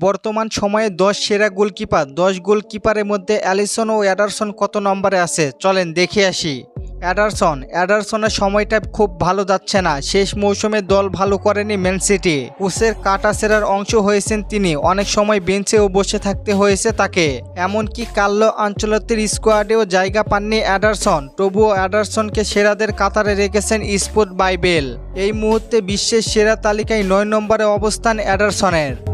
বর্তমান সময়ে দশ সেরা গোলকিপার, দশ গোলকিপারের মধ্যে অ্যালিসন ও অ্যাডারসন কত নম্বরে আছে? চলেন দেখে আসি। অ্যাডারসন, অ্যাডারসনের সময়টা খুব ভালো যাচ্ছে না। শেষ মৌসুমে দল ভালো করেনি ম্যান সিটি। কোচের কাটা সেরার অংশ হয়েছেন তিনি। অনেক সময় বেঞ্চেও বসে থাকতে হয়েছে তাকে। এমনকি কাল্লো আঞ্চলতির স্কোয়াডেও জায়গা পাননি অ্যাডারসন। তবুও অ্যাডারসনকে সেরাদের কাতারে রেখেছেন স্পোর্ট বাইবেল। এই মুহূর্তে বিশ্বের সেরা তালিকায় নয় নম্বরে অবস্থান অ্যাডারসনের।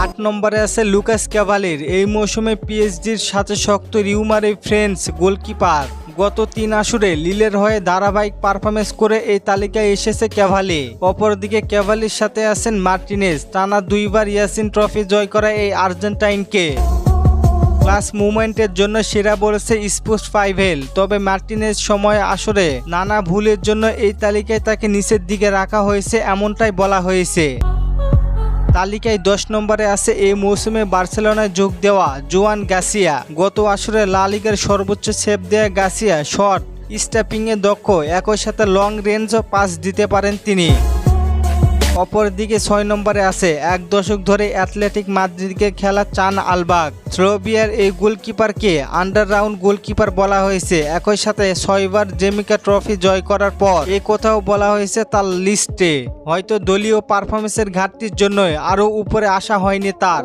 আট নম্বরে আছে লুকাস ক্যাভালির। এই মৌসুমে পিএসজির সাথে শক্ত রিউমারে ফ্রেন্ডস গোলকিপার। গত তিন আসরে লিলের হয়ে ধারাবাহিক পারফরমেন্স করে এই তালিকায় এসেছে ক্যাভালি। অপরদিকে ক্যাভালির সাথে আছেন মার্টিনেস টানা দুইবার ইয়াসিন ট্রফি জয় করা এই আর্জেন্টাইনকে। ক্লাস মুভমেন্টের জন্য সেরা বলেছে স্পোর্টস ফাইভেল। তবে মার্টিনেজ সময় আসরে নানা ভুলের জন্য এই তালিকায় তাকে নিচের দিকে রাখা হয়েছে, এমনটাই বলা হয়েছে। তালিকায় দশ নম্বরে আছে এই মৌসুমে বার্সেলোনায় যোগ দেওয়া জোয়ান গাসিয়া। গত আসরে লা লিগের সর্বোচ্চ সেভ দেয়া গাসিয়া শট স্টাপিংয়ে দক্ষ। একই সাথে লং রেঞ্জও পাস দিতে পারেন তিনি। অপরদিকে ছয় নম্বরে আছে, এক দশক ধরে অ্যাথলেটিক মাদ্রিদকে খেলা চান আলবাগ। থ্রোবিয়ার এই গোলকিপারকে আন্ডার রাউন্ড গোলকিপার বলা হয়েছে। একই সাথে ছয়বার জেমিকা ট্রফি জয় করার পর এ কথাও বলা হয়েছে তার লিস্টে। হয়তো দলীয় পারফরমেন্সের ঘাটতির জন্যই আরও উপরে আসা হয়নি তার।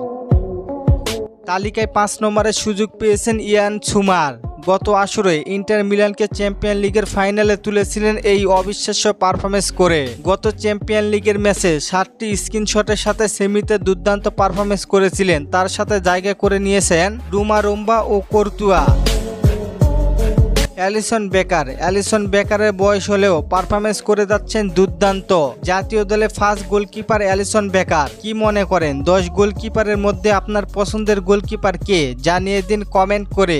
তালিকায় পাঁচ নম্বরে সুযোগ পেয়েছেন ইয়ান ছুমার গত আসরে ইন্টার মিলানকে চ্যাম্পিয়ন লিগের ফাইনালে তুলেছিলেন এই অবিশ্বাস্য পারফরমেন্স করে। গত চ্যাম্পিয়ন লিগের ম্যাচে সাতটি স্ক্রিনশটের সাথে সেমিতে দুর্দান্ত পারফরমেন্স করেছিলেন। তার সাথে জায়গা করে নিয়েছেন ডুমা রোম্বা ও কর্তুয়া। Allison Baker. অ্যালিসন বেকারের বয়স হলেও পারফরমেন্স করে যাচ্ছেন দুর্দান্ত। জাতীয় দলে ফার্স্ট গোলকিপার অ্যালিসন বেকার। কি মনে করেন? দশ গোলকিপারের মধ্যে আপনার পছন্দের গোলকিপার কে? জানিয়ে দিন কমেন্ট করে।